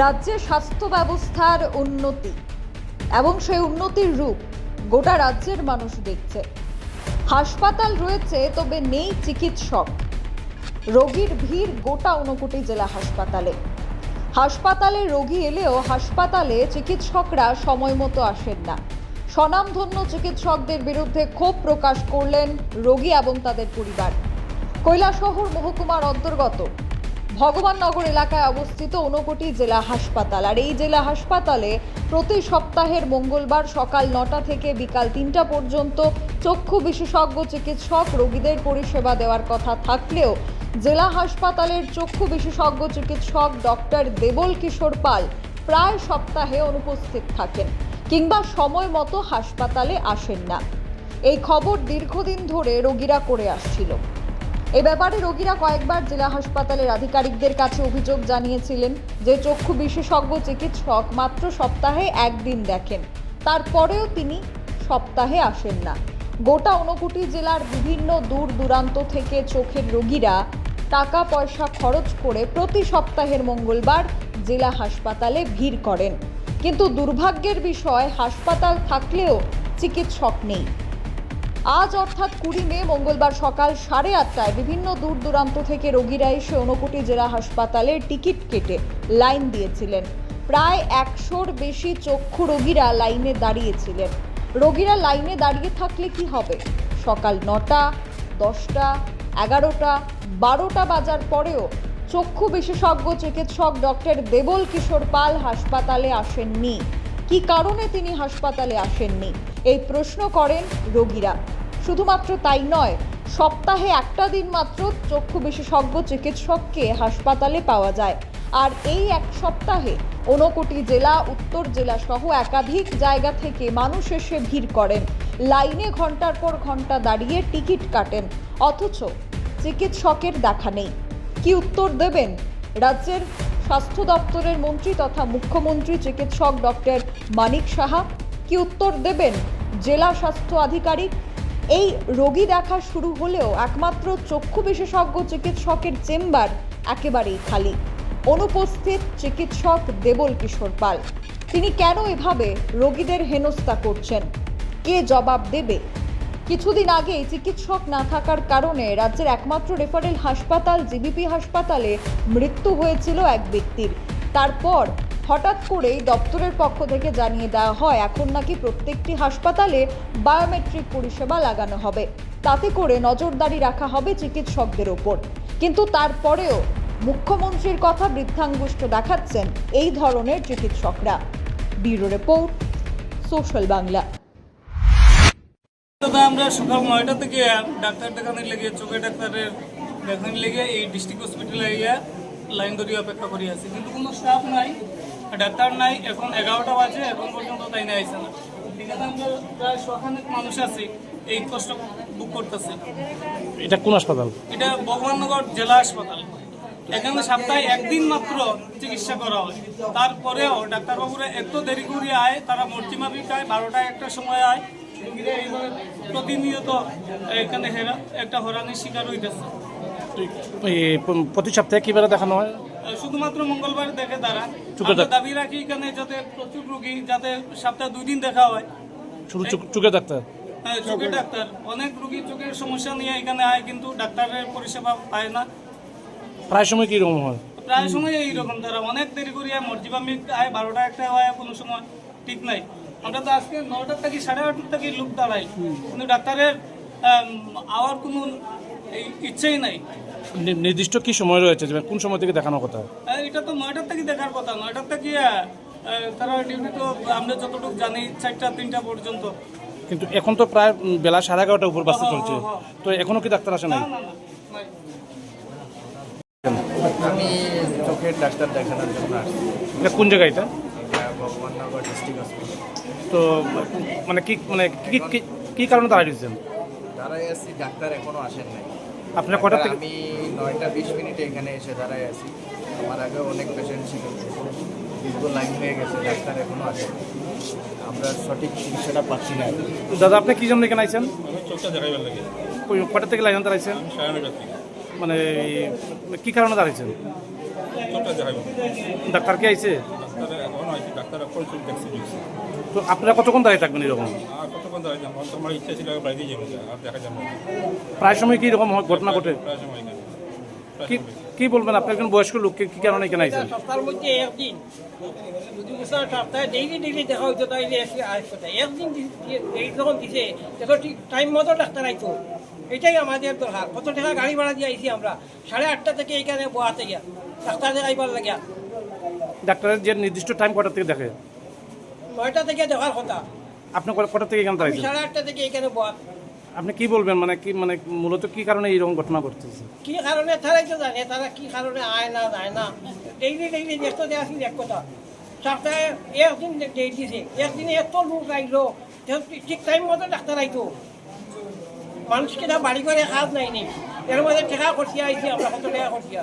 রাজ্যে স্বাস্থ্য ব্যবস্থার উন্নতি এবং সেই উন্নতির রূপ গোটা রাজ্যের মানুষ দেখছে। হাসপাতাল রয়েছে, তবে নেই চিকিৎসক। রোগীর ভিড় গোটা ঊনকোটি জেলা হাসপাতালে। হাসপাতালে রোগী এলেও হাসপাতালে চিকিৎসকরা সময় মতো আসেন না। স্বনামধন্য চিকিৎসকদের বিরুদ্ধে ক্ষোভ প্রকাশ করলেন রোগী এবং তাদের পরিবার। কৈলাসহর মহকুমার অন্তর্গত ভগবাননগর এলাকায় অবস্থিত ঊনকোটি জেলা হাসপাতাল। আর এই জেলা হাসপাতালে প্রতি সপ্তাহের মঙ্গলবার সকাল নটা থেকে বিকাল তিনটা পর্যন্ত চক্ষু বিশেষজ্ঞ, চিকিৎসক, রোগীদের পরিষেবা দেওয়ার কথা থাকলেও জেলা হাসপাতালের চক্ষু বিশেষজ্ঞ, চিকিৎসক ডক্টর দেবল কিশোর পাল প্রায় সপ্তাহে অনুপস্থিত থাকেন কিংবা সময় মতো হাসপাতালে আসেন না। এই খবর দীর্ঘদিন ধরে রোগীরা করে আসছিল। এ ব্যাপারে রোগীরা কয়েকবার জেলা হাসপাতালের আধিকারিকদের কাছে অভিযোগ জানিয়েছিলেন যে চক্ষু বিশেষজ্ঞ চিকিৎসক মাত্র সপ্তাহে একদিন দেখেন। তারপরেও তিনি সপ্তাহে আসেন না। গোটা ঊনকোটি জেলার বিভিন্ন দূর দূরান্ত থেকে চোখের রোগীরা টাকা পয়সা খরচ করে প্রতি সপ্তাহের মঙ্গলবার জেলা হাসপাতালে ভিড় করেন। কিন্তু দুর্ভাগ্যের বিষয়, হাসপাতাল থাকলেও চিকিৎসক নেই। আজ অর্থাৎ কুড়ি মে, মঙ্গলবার সকাল সাড়ে আটটায় বিভিন্ন দূর দূরান্ত থেকে রোগীরা এসে অনুকুটি জেলা হাসপাতালে টিকিট কেটে লাইন দিয়েছিলেন। প্রায় একশোর বেশি চক্ষু রোগীরা লাইনে দাঁড়িয়েছিলেন। রোগীরা লাইনে দাঁড়িয়ে থাকলে কি হবে? সকাল নটা, দশটা, এগারোটা, বারোটা বাজার পরেও চক্ষু বিশেষজ্ঞ চিকিৎসক ডক্টর দেবল কিশোর পাল হাসপাতালে আসেননি। কি কারণে তিনি হাসপাতালে আসেননি? এই প্রশ্ন করেন রোগীরা। শুধুমাত্র তাই নয়, সপ্তাহে একটা দিন মাত্র চক্ষু বিশেষজ্ঞ চিকিৎসককে হাসপাতালে পাওয়া যায়। আর এই এক সপ্তাহে ঊনকোটি জেলা, উত্তর জেলা সহ একাধিক জায়গা থেকে মানুষ এসে ভিড় করেন। লাইনে ঘণ্টার পর ঘণ্টা দাঁড়িয়ে টিকিট কাটেন, অথচ চিকিৎসকের দেখা নেই। কি উত্তর দেবেন? রাজ্যের স্বাস্থ্য দপ্তরের মন্ত্রী তথা মুখ্যমন্ত্রী চিকিৎসক ডক্টর মানিক সাহা কি উত্তর দেবেন জেলা স্বাস্থ্য আধিকারিক? এই রোগী দেখা শুরু হলেও একমাত্র চক্ষু বিশেষজ্ঞ চিকিৎসকের চেম্বার একেবারেই খালি। অনুপস্থিত চিকিৎসক দেবল কিশোর পাল। তিনি কেন এভাবে রোগীদের হেনস্থা করছেন? কে জবাব দেবে? কিছুদিন আগেই চিকিৎসক না থাকার কারণে রাজ্যের একমাত্র রেফারেল হাসপাতাল, জিবিপি হাসপাতালে মৃত্যু হয়েছিল এক ব্যক্তির। তারপর হঠাৎ করেই দপ্তরের পক্ষ থেকে জানিয়ে দেওয়া হয়, এখন নাকি প্রত্যেকটি হাসপাতালে বায়োমেট্রিক পরিষেবা লাগানো হবে। তাতে করে নজরদারি রাখা হবে চিকিৎসকদের ওপর। কিন্তু তারপরেও মুখ্যমন্ত্রীর কথা বৃদ্ধাঙ্গুষ্ঠ দেখাচ্ছেন এই ধরনের চিকিৎসকরা। Bureau report, social Bangla. দাদা আমরা সকাল নয়টা থেকে ডাক্তার দেখানোর লেগে চোখের ডাক্তারের দেখানোর লেগে এই ডিস্ট্রিক্ট হসপিটালে গিয়ে লাইন ধরিয়ে অপেক্ষা করি আছি। কিন্তু কোনো স্টাফ নাই ডাক্তার নাই এখন এগারোটা বাজে এখন পর্যন্ত তাই না। আইসে না আমরা প্রায় শখানেক মানুষ আছি এই কষ্ট বুক করতেছি। এটা কোন হাসপাতাল? এটা ভগবাননগর জেলা হাসপাতাল। এখানে সপ্তাহে একদিন মাত্র চিকিৎসা করা হয়। তারপরেও ডাক্তারবাবুরা এত দেরি করে আয় তারা মূর্তি মাফিক আয় বারোটা একটা সময় আয় এইভাবে প্রতিনিয়ত এখানে হেরা একটা হরানির শিকার হইতেছে। প্রতি সপ্তাহে কীভাবে দেখানো হয়? শুধুমাত্র মঙ্গলবার দেখে তারা। দাবি রাখি এখানে যাতে প্রচুর রোগী যাতে সপ্তাহে দুই দিন দেখা হয়। শুধু চোখ- ডাক্তার? হ্যাঁ, চোখের ডাক্তার। অনেক রোগী চোখের সমস্যা নিয়ে এখানে আয় কিন্তু ডাক্তারের পরিষেবা পায় না। প্রায় সময় কীরকম হয়? প্রায় সময় এইরকম তারা অনেক দেরি করি আয় মর্জিবা মিট আয় বারোটা একটা হয় কোনো সময় ঠিক নাই। আমরা তো আজকে নটার থেকে সাড়ে আটটার থেকে লোক দাঁড়াই কিন্তু ডাক্তারের আওয়ার কোনো এই ইচ্ছেই নাই। নির্দিষ্ট কি সময় রয়েছে? যে কোন সময় থেকে দেখানোর কথা? এটা তো নয়টার থেকে দেখার কথা। নয়টার থেকে তারা ডিউটি তো আমরা যতটুকু জানি চারটা তিনটা পর্যন্ত। কিন্তু এখন তো প্রায় বেলা সাড়ে এগারোটা উপর বাজতে হ্যাঁ, চলছে। হ্যাঁ, তো এখনও কি ডাক্তার আসে নাই। আমি চোখের ডাক্তার দেখানোর জন্য আসছি। এটা কোন জায়গা এটা এটা? ভগবাননগর ডিস্ট্রিক্ট হসপিটাল তো মানে কি মানে কি কি- কি কারণে দাঁড়িয়ে দিচ্ছেন দাঁড়াই আছি ডাক্তার এখনও আসেন নাই। আপনার কটা থেকে আমি নয়টা বিশ মিনিটে এখানে এসে দাঁড়াই আছি। আমার আগে অনেক পেশেন্ট ছিল। দীর্ঘ লাইন হয়ে গেছে ডাক্তার এখনও আসেন আমরা সঠিক চিকিৎসাটা পাচ্ছি না। তো দাদা আপনি কি জন্য এখানে আইছেন? চোখটা দেখাইবার লাগে। ওই কটা থেকে লাইন দাঁড়াইছেন? সাড়ে নটার থেকে মানে এই কি কারণে দাঁড়িয়েছেন চোখটা দেখাইব ডাক্তার কে আইছে? এখন হয়েছে দেখছি। তো আপনারা কতক্ষণ দাঁড়িয়ে থাকবেন এরকম? আর কতক্ষণ দাঁড়াই যাব আমার ইচ্ছা ছিল বাড়িতে যাব আর দেখা যাবে প্রায় সময় কি এরকম হয়- ঘটনা ঘটে? প্রায় সময় কি কি বলবেন? আপনি একজন বয়স্ক লোক কি কারণে এখানে আইছেন? সপ্তাহের মধ্যে একদিন। যদি বুঝলাম সপ্তাহে ডেইলি ডেইলি দেখা হইতো তাইলে এসে আসতে একদিন দি- দি- এই যখন দিছে। ঠিক টাইম মতো ডাক্তার আইতো। এটাই আমাদের দরকার। কত টাকা গাড়ি ভাড়া দিয়ে আইছি আমরা? সাড়ে আটটা থেকে এইখানে বোয়াতে গিয়া। ডাক্তার দেখাইবার লাগিয়া। ডাক্তারের যে নির্দিষ্ট টাইম কটা থেকে দেখে? নয়টা থেকে দেখার কথা। আপনি কটা থেকে এখানে দাঁড়িয়েছেন? সাড়ে আটটা থেকে বোয়াত আপনি কি বলবেন? মানে কি মানে মূলত কি কারণে এইরকম ঘটনা ঘটতেছে? কি কারণে? তারাই তো জানে। তারা কি কারণে আয় না যায় না? ডেইলি ডেইলি দেয় আসি এক কথা। সপ্তাহে একদিন ডেট দিছে। একদিনে এত লোক আইলো। ঠিক টাইম মতো ডাক্তার আইতো। মানুষ কিনা বাড়ি করে কাজ নাই নি এর মধ্যে টাকা খরচিয়া আইছি আমরা কত টাকা খরচিয়া